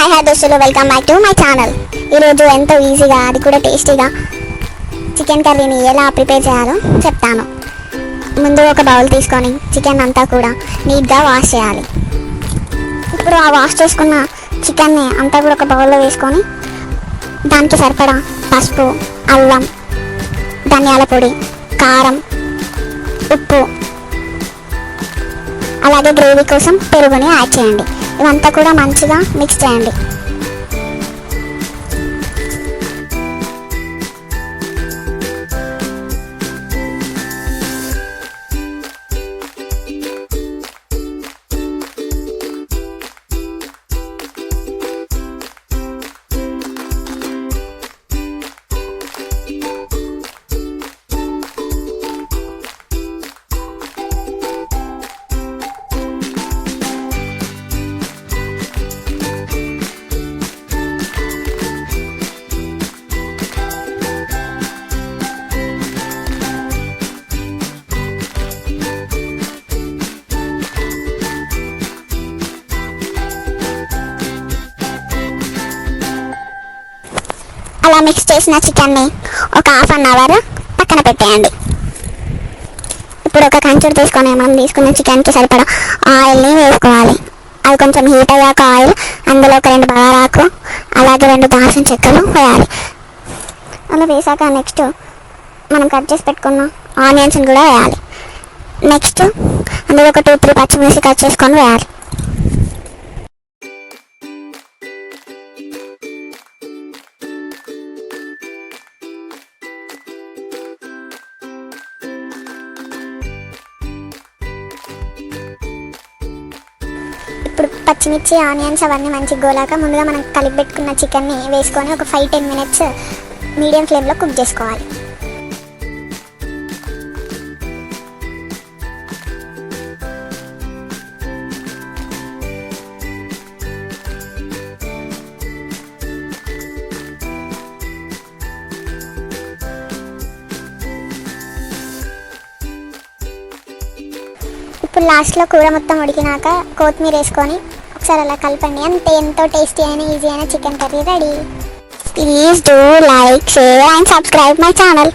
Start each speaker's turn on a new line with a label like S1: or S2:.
S1: Hi hi దోస్తులు welcome back to my channel ఈరోజు ఎంతో ఈజీగా అది కూడా టేస్టీగా చికెన్ కర్రీని ఎలా ప్రిపేర్ చేయాలో చెప్తాను. ముందు ఒక బౌల్ తీసుకొని చికెన్ అంతా కూడా నీట్గా వాష్ చేయాలి. ఇప్పుడు ఆ వాష్ చేసుకున్న చికెన్ని అంతా కూడా ఒక బౌల్లో వేసుకొని దానికి సరిపడా పసుపు అల్లం ధనియాల పొడి కారం ఉప్పు అలాగే గ్రేవీ కోసం పెరుగుని యాడ్ చేయండి. ఇవంతా కూడా మంచిగా మిక్స్ చేయండి. మిక్స్ చేసిన చికెన్ని ఒక హాఫ్ అన్ అవర్ పక్కన పెట్టేయండి. ఇప్పుడు ఒక కంచుడు తీసుకొని మనం తీసుకున్న చికెన్కి సరిపడా ఆయిల్ని వేసుకోవాలి. అది కొంచెం హీట్ అయ్యాక ఆయిల్ అందులో ఒక రెండు బగారాకు అలాగే రెండు దాల్చిన చెక్కలు వేయాలి. అలా వేసాక నెక్స్ట్ మనం కట్ చేసి పెట్టుకున్న ఆనియన్స్ని కూడా వేయాలి. నెక్స్ట్ అందులో ఒక టూ త్రీ పచ్చిమిర్చి కట్ చేసుకొని వేయాలి. ఇప్పుడు పచ్చిమిర్చి ఆనియన్స్ అవన్నీ మంచిగా గోలాక ముందుగా మనం కలిపి పెట్టుకున్న చికెన్ని వేసుకొని ఒక ఫైవ్ టెన్ మినిట్స్ మీడియం ఫ్లేమ్లో కుక్ చేసుకోవాలి. ఇప్పుడు లాస్ట్లో కూర మొత్తం ఉడికినాక కొత్తిమీర వేసుకొని ఒకసారి అలా కలపండి. అంతే ఎంతో టేస్టీ అయిన ఈజీ అయిన chicken curry ready. Please do like share and subscribe my channel.